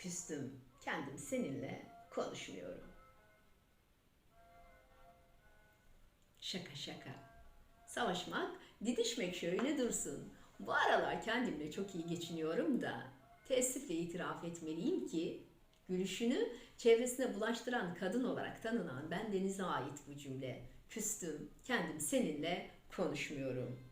küstüm, kendim seninle konuşmuyorum. Şaka şaka. Savaşmak, didişmek şöyle dursun. Bu aralar kendimle çok iyi geçiniyorum da teessüfle itiraf etmeliyim ki gülüşünü çevresine bulaştıran kadın olarak tanınan ben Deniz'e ait bu cümle. Küstüm, kendim seninle konuşmuyorum.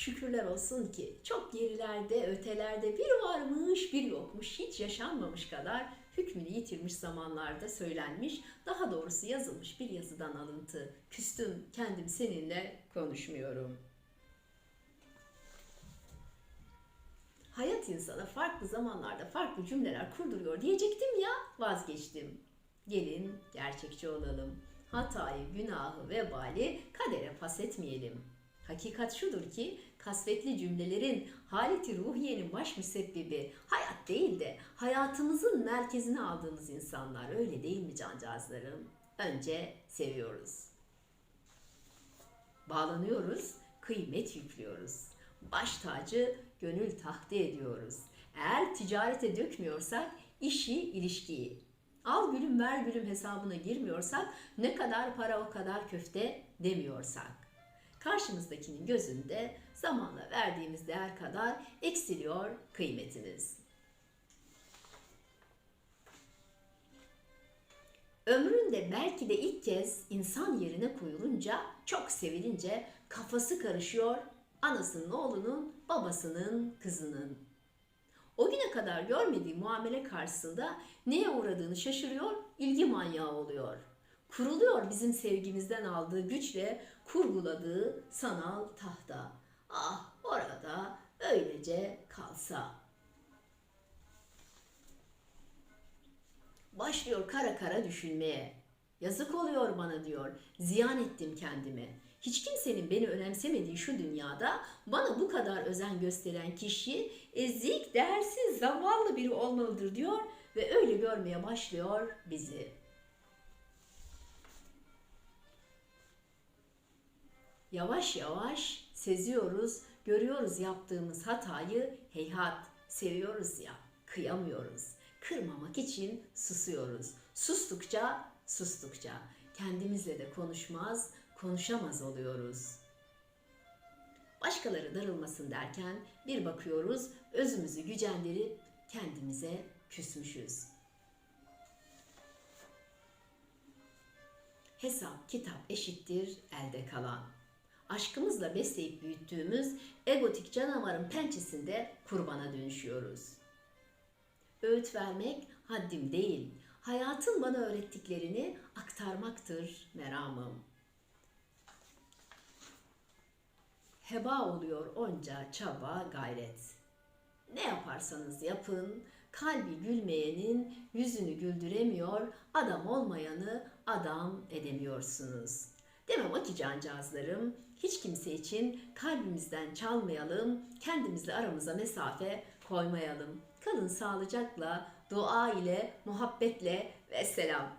Şükürler olsun ki çok gerilerde, ötelerde bir varmış, bir yokmuş, hiç yaşanmamış kadar hükmünü yitirmiş zamanlarda söylenmiş, daha doğrusu yazılmış bir yazıdan alıntı. Küstüm, kendim seninle konuşmuyorum. Hayat insana farklı zamanlarda farklı cümleler kurduruyor diyecektim ya, vazgeçtim. Gelin gerçekçi olalım. Hatayı, günahı, vebali kadere pas etmeyelim. Hakikat şudur ki kasvetli cümlelerin haleti ruhiyenin baş müsebbibi hayat değil de hayatımızın merkezine aldığımız insanlar öyle değil mi cancağızlarım? Önce seviyoruz. Bağlanıyoruz, kıymet yüklüyoruz. Baş tacı gönül tahtı ediyoruz. Eğer ticarete dökmüyorsak işi, ilişkiyi. Al gülüm ver gülüm hesabına girmiyorsak ne kadar para o kadar köfte demiyorsak karşımızdakinin gözünde zamanla verdiğimiz değer kadar eksiliyor kıymetimiz. Ömründe belki de ilk kez insan yerine koyulunca, çok sevilince kafası karışıyor anasının oğlunun, babasının kızının. O güne kadar görmediği muamele karşısında neye uğradığını şaşırıyor, ilgi manyağı oluyor. Kuruluyor bizim sevgimizden aldığı güçle kurguladığı sanal tahta. Ah orada öylece kalsa. Başlıyor kara kara düşünmeye. Yazık oluyor bana diyor. Ziyan ettim kendimi. Hiç kimsenin beni önemsemediği şu dünyada bana bu kadar özen gösteren kişi ezik, değersiz, zavallı biri olmalıdır diyor ve öyle görmeye başlıyor bizi. Yavaş yavaş seziyoruz, görüyoruz yaptığımız hatayı heyhat seviyoruz ya, kıyamıyoruz. Kırmamak için susuyoruz. Sustukça, sustukça kendimizle de konuşmaz, konuşamaz oluyoruz. Başkaları darılmasın derken bir bakıyoruz özümüzü gücendirip kendimize küsmüşüz. Hesap, kitap eşittir elde kalan. Aşkımızla besleyip büyüttüğümüz egotik canavarın pençesinde kurbana dönüşüyoruz. Öğüt vermek haddim değil, hayatın bana öğrettiklerini aktarmaktır meramım. Heba oluyor onca çaba gayret. Ne yaparsanız yapın, kalbi gülmeyenin yüzünü güldüremiyor, adam olmayanı adam edemiyorsunuz. Demem ki cancağızlarım, hiç kimse için kalbimizden çalmayalım, kendimizle aramıza mesafe koymayalım. Kalın sağlıcakla, dua ile, muhabbetle ve selam.